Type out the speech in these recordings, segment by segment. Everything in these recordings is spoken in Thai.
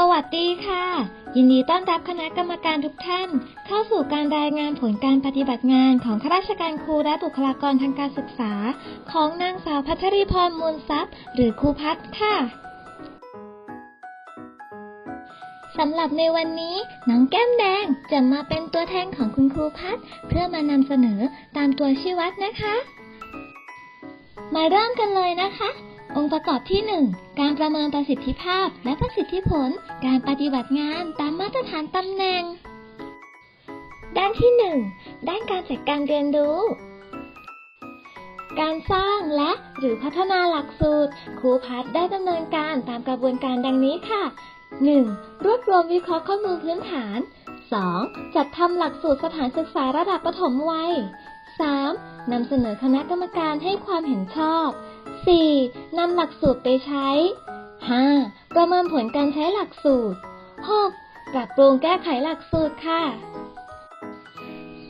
สวัสดีค่ะ ยินดีต้อนรับคณะกรรมการทุกท่าน เข้าสู่การรายงานผลการปฏิบัติงานของข้าราชการครูและบุคลากรทางการศึกษา ของนางสาวพัชรีพรมูลทรัพย์ หรือครูพัฒค่ะสำหรับในวันนี้น้องแก้มแดงจะมาเป็นตัวแทนของคุณครูพัฒเพื่อมานำเสนอตามตัวชี้วัดนะคะ มาเริ่มกันเลยนะคะ องค์ประกอบที่ 1 การประเมินประสิทธิภาพ และประสิทธิผล การปฏิบัติงานตามมาตรฐานตำแหน่ง ด้านที่ 1 ด้านการจัดการเรียนรู้ การสร้างและหรือพัฒนาหลักสูตรครูพัฒได้ดำเนินการตามกระบวนการดังนี้ค่ะ 1. รวบรวมวิเคราะห์ข้อมูลพื้นฐาน 2. จัดทำหลักสูตรสถานศึกษาระดับประถมวัย 3. นำเสนอคณะกรรมการให้ความเห็นชอบ 4. นำหลักสูตรไปใช้ 5. ประเมินผลการใช้หลักสูตร 6. ปรับปรุงแก้ไขหลักสูตรค่ะ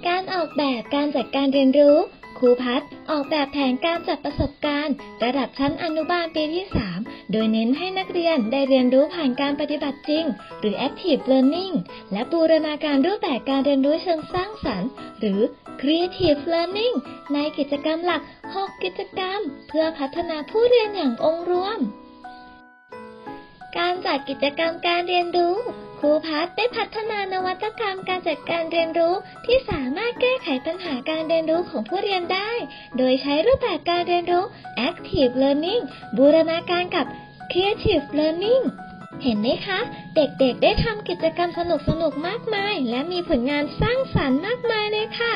การออกแบบการจัดการเรียนรู้ ครูพัฒน์ออกแบบแผนการจัดประสบการณ์ ระดับชั้นอนุบาลปีที่ 3 โดยเน้นให้นักเรียนได้เรียนรู้ผ่านการปฏิบัติจริง หรือ active learning และบูรณาการรูปแบบการเรียนรู้เชิงสร้างสรรค์ หรือ creative learning ในกิจกรรมหลัก 6 กิจกรรม เพื่อพัฒนาผู้เรียนอย่างองค์รวม การจัดกิจกรรมการเรียนรู้ รูพัฒน์ได้พัฒนานวัตกรรมการจัดการเรียนรู้ ที่สามารถแก้ไขปัญหาการเรียนรู้ของผู้เรียนได้ โดยใช้รูปแบบการเรียนรู้ active learning บูรณาการกับ creative learning เห็นไหมคะ เด็กๆ ได้ทำกิจกรรมสนุกๆมากมาย และมีผลงานสร้างสรรค์มากมายเลยค่ะ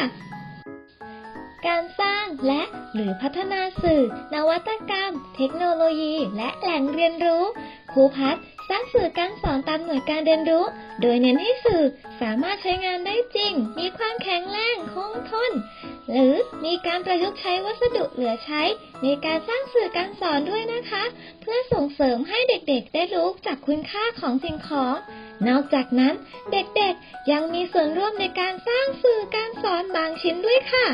การสร้างและหรือพัฒนาสื่อ นวัตกรรม เทคโนโลยี และแหล่งเรียนรู้ครูพัฒน์ สร้างสื่อการสอนตามหน่วยการเรียนรู้ โดยเน้นให้สื่อสามารถใช้งานได้จริง มีความแข็งแรงคงทน หรือมีการประยุกต์ใช้วัสดุเหลือใช้ ในการสร้างสื่อการสอนด้วยนะคะ เพื่อส่งเสริมให้เด็กๆ ได้รู้จักคุณค่าของสิ่งของนอกจากนั้นเด็กๆยังมีส่วนร่วมในการสร้างสื่อการสอนบางชิ้นด้วยค่ะ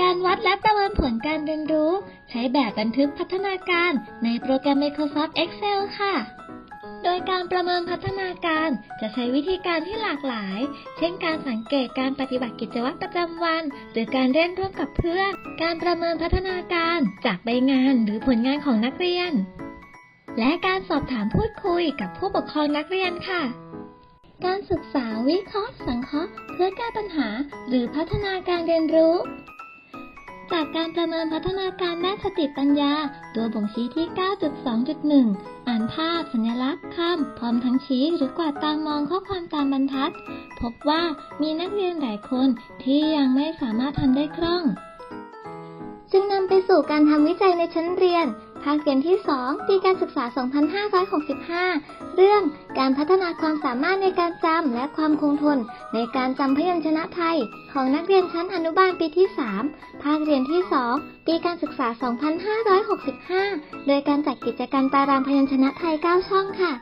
การวัดและประเมินผลการเรียนรู้ ใช้แบบบันทึกพัฒนาการในโปรแกรม Microsoft Excel ค่ะ ยการประเมินพัฒนาการจะใช้วิธีการที่หลากหลาย เช่นการสังเกตการปฏิบัติกิจวัตรประจำวัน หรือการเล่นร่วมกับเพื่อน การประเมินพัฒนาการจากใบงานหรือผลงานของนักเรียน และการสอบถามพูดคุยกับผู้ปกครองนักเรียนค่ะ การศึกษาวิเคราะห์สังเคราะห์ เพื่อแก้ปัญหา หรือพัฒนาการเรียนรู้ จากการประเมินพัฒนาการด้านสติปัญญา ตัวบ่งชี้ที่ 9.2.1 อ่านภาพ สัญลักษณ์คำพร้อมทั้งชี้หรือกวาดตามองข้อความตามบรรทัด พบว่ามีนักเรียนหลายคนที่ยังไม่สามารถทำได้คล่อง จึงนำไปสู่การทำวิจัยในชั้นเรียน ภาคเรียนที่ 2 ปีการศึกษา 2565 เรื่องการพัฒนาความสามารถในการจำและความคงทน ในการจำพยัญชนะไทย ของนักเรียนชั้นอนุบาลปีที่ 3 ภาคเรียนที่ 2 ปีการศึกษา 2565 โดยการจัดกิจกรรมตารางพยัญชนะไทย 9 ช่องค่ะ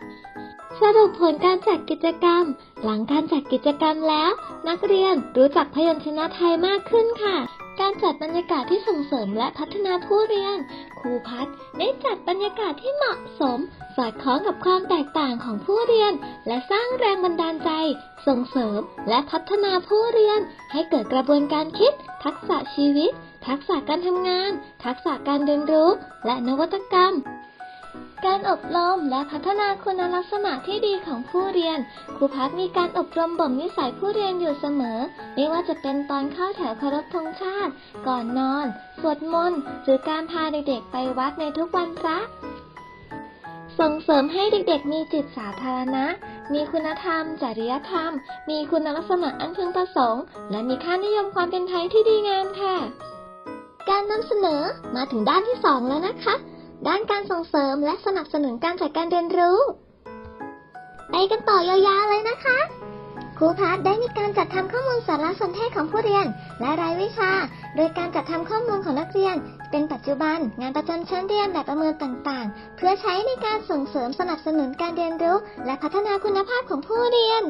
สรุปผลการจัดกิจกรรม หลังการจัดกิจกรรมแล้ว นักเรียนรู้จักพยัญชนะไทยมากขึ้นค่ะ การจัดบรรยากาศที่ส่งเสริมและพัฒนาผู้เรียน ครูพัฒได้จัดบรรยากาศที่เหมาะสม สอดคล้องกับความแตกต่างของผู้เรียน และสร้างแรงบันดาลใจ ส่งเสริมและพัฒนาผู้เรียน ให้เกิดกระบวนการคิด ทักษะชีวิต ทักษะการทำงาน ทักษะการเรียนรู้ และนวัตกรรม การอบรมและพัฒนาคุณลักษณะที่ดีของผู้เรียน ครูพัฒมีการอบรมบ่มนิสัยผู้เรียนอยู่เสมอ ไม่ว่าจะเป็นตอนเข้าแถวเคารพธงชาติ ก่อนนอน สวดมนต์ หรือการพาเด็กๆไปวัดในทุกวันพระส่งเสริมให้เด็กๆ มีจิตสาธารณะ มีคุณธรรม จริยธรรม มีคุณลักษณะอันพึงประสงค์ และมีค่านิยมความเป็นไทยที่ดีงามค่ะ การนำเสนอมาถึงด้านที่สองแล้วนะคะ ด้านการส่งเสริมและสนับสนุนการจัดการเรียนรู้ ไปกันต่อยาวๆเลยนะคะ ครูพัฒน์ได้มีการจัดทำข้อมูลสารสนเทศของผู้เรียน และรายวิชา โดยการจัดทำข้อมูลของนักเรียน เป็นปัจจุบัน งานประจำชั้นเรียนแบบประเมินต่างๆ เพื่อใช้ในการส่งเสริมสนับสนุนการเรียนรู้ และพัฒนาคุณภาพของผู้เรียน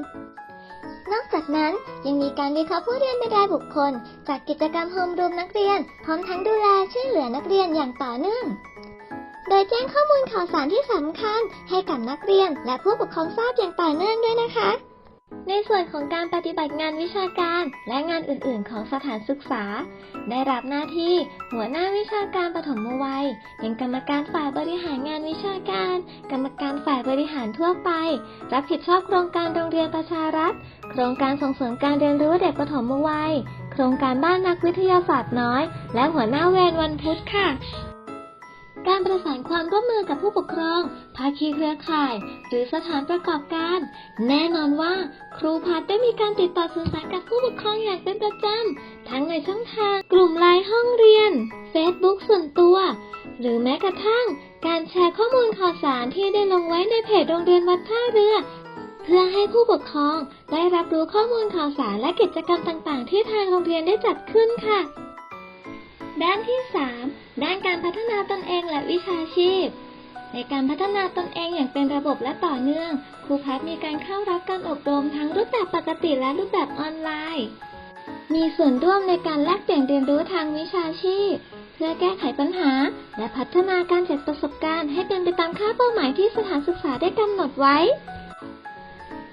นอกจากนั้นยังมีการวิเคราะห์ผู้เรียนเป็นรายบุคคล จากกิจกรรมโฮมรูมนักเรียน พร้อมทั้งดูแลช่วยเหลือนักเรียนอย่างต่อเนื่อง โดยแจ้งข้อมูลข่าวสารที่สำคัญให้กับนักเรียน และผู้ปกครองทราบอย่างต่อเนื่องด้วยนะคะ ในส่วนของการปฏิบัติงานวิชาการ และงานอื่นๆ ของสถานศึกษา ได้รับหน้าที่ หัวหน้าวิชาการปฐมวัยเป็นกรรมการฝ่ายบริหารงานวิชาการ กรรมการฝ่ายบริหารทั่วไป รับผิดชอบโครงการโรงเรียนประชารัฐ โครงการส่งเสริมการเรียนรู้เด็กปฐมวัย โครงการบ้านนักวิทยาศาสตร์น้อย และหัวหน้าเวรวันพุธค่ะ การประสานความร่วมมือกับผู้ปกครอง ภาคีเครือข่าย หรือสถานประกอบการ แน่นอนว่า ครูพัฒได้มีการติดต่อสื่อสารกับผู้ปกครองอย่างเป็นประจำ ทั้งในช่องทาง กลุ่มไลน์ห้องเรียน Facebook ส่วนตัว หรือแม้กระทั่ง การแชร์ข้อมูลข่าวสารที่ได้ลงไว้ในเพจโรงเรียนวัดท่าเรือเพื่อให้ผู้ปกครองได้รับรู้ข้อมูลข่าวสารและกิจกรรมต่างๆ ที่ทางโรงเรียนได้จัดขึ้นค่ะ ด้านที่ 3 ด้านการพัฒนาตนเองและวิชาชีพ ในการพัฒนาตนเองอย่างเป็นระบบและต่อเนื่อง ครูพัฒมีการเข้ารับการอบรมทั้งรูปแบบปกติและรูปแบบออนไลน์ มีส่วนร่วมในการแลกเปลี่ยนเรียนรู้ทางวิชาชีพ เพื่อแก้ไขปัญหา และพัฒนาการจัดประสบการณ์ให้เป็นไปตามค่าเป้าหมายที่สถานศึกษาได้กำหนดไว้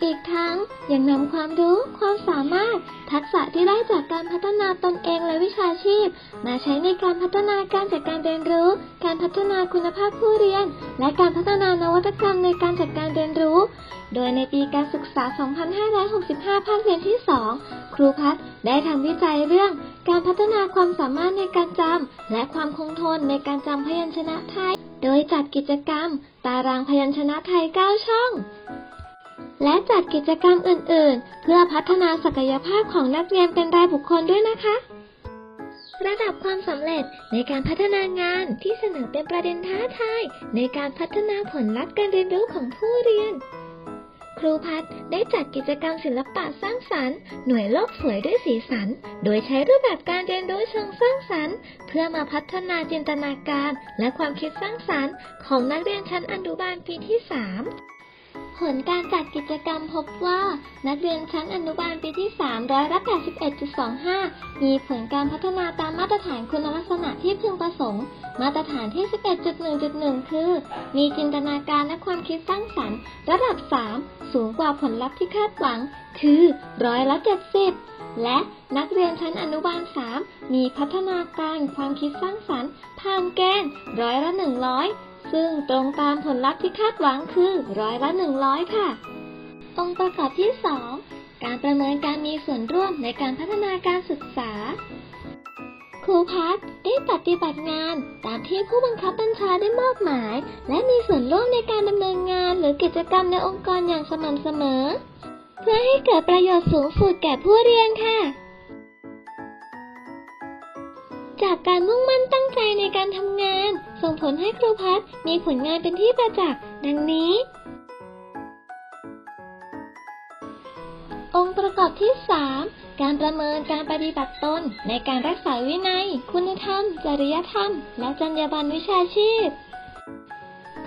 อีกทั้งยังนำความรู้ ความสามารถ ทักษะที่ได้จากการพัฒนาตนเองและวิชาชีพ มาใช้ในการพัฒนาการจัดการเรียนรู้ การพัฒนาคุณภาพผู้เรียน และการพัฒนานวัตกรรมในการจัดการเรียนรู้ โดยในปีการศึกษา 2565 ภาคเรียนที่ 2 ครูพัฒได้ทำวิจัยเรื่องการพัฒนาความสามารถในการจำและความคงทนในการจำพยัญชนะไทย โดยจัดกิจกรรม ตารางพยัญชนะไทย 9 ช่อง และจัดกิจกรรมอื่น ๆ เพื่อพัฒนาศักยภาพของนักเรียนเป็นรายบุคคลด้วยนะคะ ระดับความสำเร็จในการพัฒนางานที่เสนอเป็นประเด็นท้าทายในการพัฒนาผลลัพธ์การเรียนรู้ของผู้เรียน ครูพัฒได้จัดกิจกรรมศิลปะสร้างสรรค์ หน่วยโลกสวยด้วยสีสัน โดยใช้รูปแบบการเรียนรู้เชิงสร้างสรรค์ เพื่อมาพัฒนาจินตนาการ และความคิดสร้างสรรค์ ของนักเรียนชั้นอนุบาลปีที่ 3 ผลการจัดกิจกรรมพบว่า นักเรียนชั้นอนุบาลปีที่3ร้อยละ81.25 มีผลการพัฒนาตามมาตรฐานคุณลักษณะที่พึงประสงค์ มาตรฐานที่ 11.1.1 คือ มีจินตนาการและความคิดสร้างสรรค์ ระดับ 3 สูงกว่าผลลัพธ์ที่คาดหวัง คือร้อยละ70และนักเรียนชั้นอนุบาล 3 มีพัฒนาการความคิดสร้างสรรค์ผ่านเกณฑ์ร้อยละ100 ซึ่งตรงตามผลลัพธ์ที่คาดหวังคือร้อยละ100ค่ะ องค์ประกอบที่2การประเมินการมีส่วนร่วมในการพัฒนาการศึกษา ครูพัฒได้ปฏิบัติงานตามที่ผู้บังคับบัญชาได้มอบหมาย และมีส่วนร่วมในการดำเนินงานหรือกิจกรรมในองค์กรอย่างสม่ำเสมอ เพื่อให้เกิดประโยชน์สูงสุดแก่ผู้เรียนค่ะ จากการมุ่งมั่นตั้งใจในการทำงาน ส่งผลให้ครูพัฒมีผลงานเป็นที่ประจักษ์ดังนี้ องค์ประกอบที่ 3 การประเมินการปฏิบัติตนในการรักษาวินัย คุณธรรม จริยธรรม และจรรยาบรรณวิชาชีพ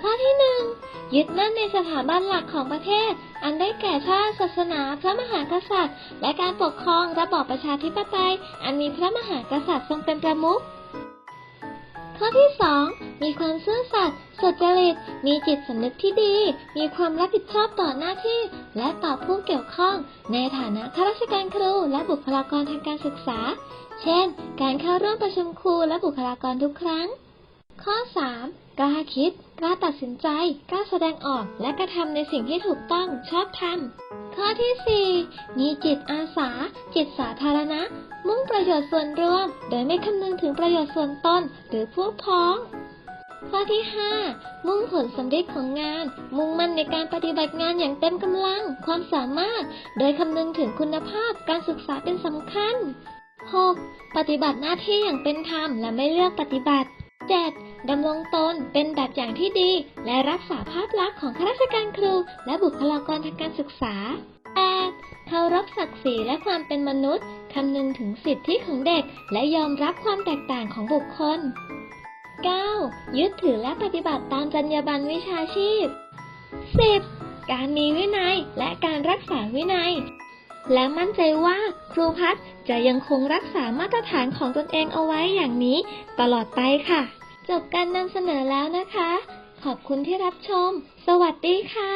ข้อที่1ยึดมั่นในสถาบันหลักของประเทศ อันได้แก่ชาติศาสนา พระมหากษัตริย์ และการปกครองระบอบประชาธิปไตย อันมีพระมหากษัตริย์ทรงเป็นประมุขข้อที่ 2 มีความซื่อสัตย์สุจริต มีจิตสำนึกที่ดี มีความรับผิดชอบต่อหน้าที่ และต่อผู้เกี่ยวข้อง ในฐานะข้าราชการครูและบุคลากรทางการศึกษา เช่น การเข้าร่วมประชุมครูและบุคลากรทุกครั้ง ข้อ 3. กล้าคิด กล้าตัดสินใจ กล้าแสดงออก และกระทำในสิ่งที่ถูกต้อง ชอบธรรมข้อที่ 4 มีจิตอาสา จิตสาธารณะ มุ่งประโยชน์ส่วนรวม โดยไม่คำนึงถึงประโยชน์ส่วนตนหรือพวกพ้อง ข้อที่ 5 มุ่งผลสำเร็จของงาน มุ่งมั่นในการปฏิบัติงานอย่างเต็มกำลัง ความสามารถ โดยคำนึงถึงคุณภาพการศึกษาเป็นสำคัญ 6. ปฏิบัติหน้าที่อย่างเป็นธรรมและไม่เลือกปฏิบัติ 7. ดำรงตนเป็นแบบอย่างที่ดี และรักษาภาพลักษณ์ของข้าราชการครู และบุคลากรทางการศึกษา 8. เคารพศักดิ์ศรีและความเป็นมนุษย์คำนึงถึงสิทธิของเด็ก และยอมรับความแตกต่างของบุคคล 9. ยึดถือและปฏิบัติตามจรรยาบรรณวิชาชีพ 10. การมีวินัยและการรักษาวินัย และมั่นใจว่าครูพัฒน์จะยังคงรักษามาตรฐานของตนเองเอาไว้อย่างนี้ ตลอดไปค่ะ จบการนำเสนอแล้วนะคะ ขอบคุณที่รับชม สวัสดีค่ะ